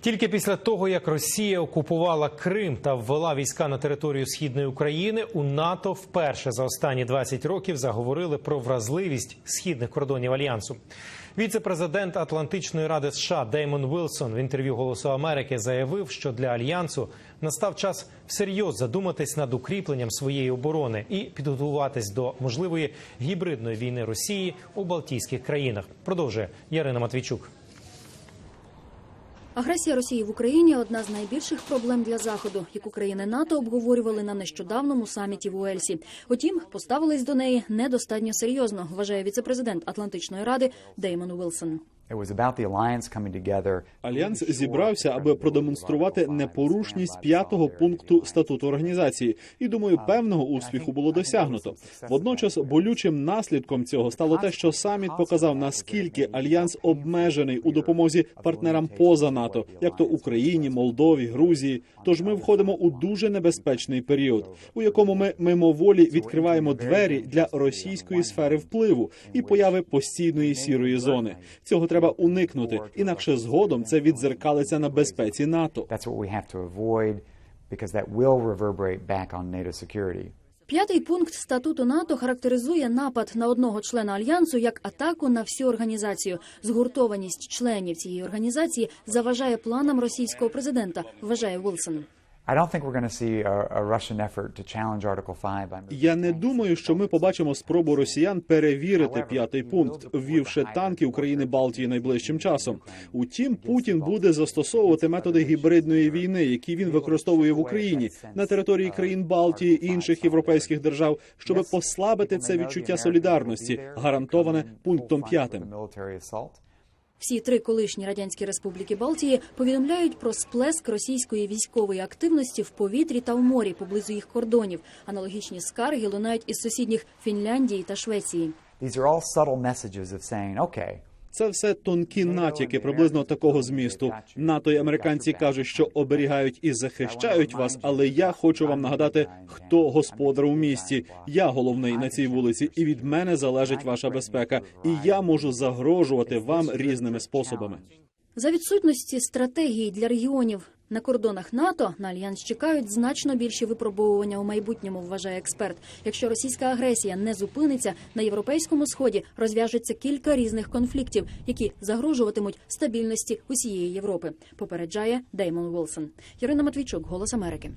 Тільки після того, як Росія окупувала Крим та ввела війська на територію східної України, у НАТО вперше за останні 20 років заговорили про вразливість східних кордонів альянсу. Віце-президент Атлантичної ради США Деймон Вілсон в інтерв'ю Голосу Америки заявив, що для альянсу настав час всерйоз задуматись над укріпленням своєї оборони і підготуватись до можливої гібридної війни Росії у Балтійських країнах. Продовжує Ярина Матвійчук. Агресія Росії в Україні одна з найбільших проблем для заходу, яку країни НАТО обговорювали на нещодавному саміті в Уельсі. Утім, поставились до неї недостатньо серйозно, вважає віцепрезидент Атлантичної ради Деймон Уілсон. Альянс зібрався, аби продемонструвати непорушність п'ятого пункту статуту організації, і думаю, певного успіху було досягнуто. Водночас болючим наслідком цього стало те, що саміт показав наскільки альянс обмежений у допомозі партнерам поза НАТО, як то Україні, Молдові, Грузії. Тож ми входимо у дуже небезпечний період, у якому ми мимоволі відкриваємо двері для російської сфери впливу і появи постійної сірої зони. Цього треба уникнути, інакше згодом це відзеркалиться на безпеці НАТО. П'ятий пункт статуту НАТО характеризує напад на одного члена альянсу як атаку на всю організацію. Згуртованість членів цієї організації заважає планам російського президента. Вважає Вілсон. I don't think we're going to see a, a Russian effort to challenge Article 5 by Я не думаю, що ми побачимо спробу росіян перевірити п'ятий пункт, ввівши танки України Балтії найближчим часом. Утім, Путін буде застосовувати методи гібридної війни, які він використовує в Україні на території країн Балтії і інших європейських держав, щоб послабити це відчуття солідарності, гарантоване пунктом п'ятим. Всі три колишні радянські республіки Балтії повідомляють про сплеск російської військової активності в повітрі та в морі поблизу їх кордонів. Аналогічні скарги лунають із сусідніх Фінляндії та Швеції. These are all subtle messages of saying, okay, Це все тонкі натяки приблизно такого змісту. НАТО і американці кажуть, що оберігають і захищають вас, але я хочу вам нагадати, хто господар у місті. Я головний на цій вулиці, і від мене залежить ваша безпека. І я можу загрожувати вам різними способами. За відсутності стратегії для регіонів на кордонах НАТО на альянс чекають значно більші випробовування у майбутньому. Вважає експерт. Якщо російська агресія не зупиниться на європейському сході, розв'яжеться кілька різних конфліктів, які загрожуватимуть стабільності усієї Європи. Попереджає Деймон Волсон. Ярина Матвійчук, Голос Америки.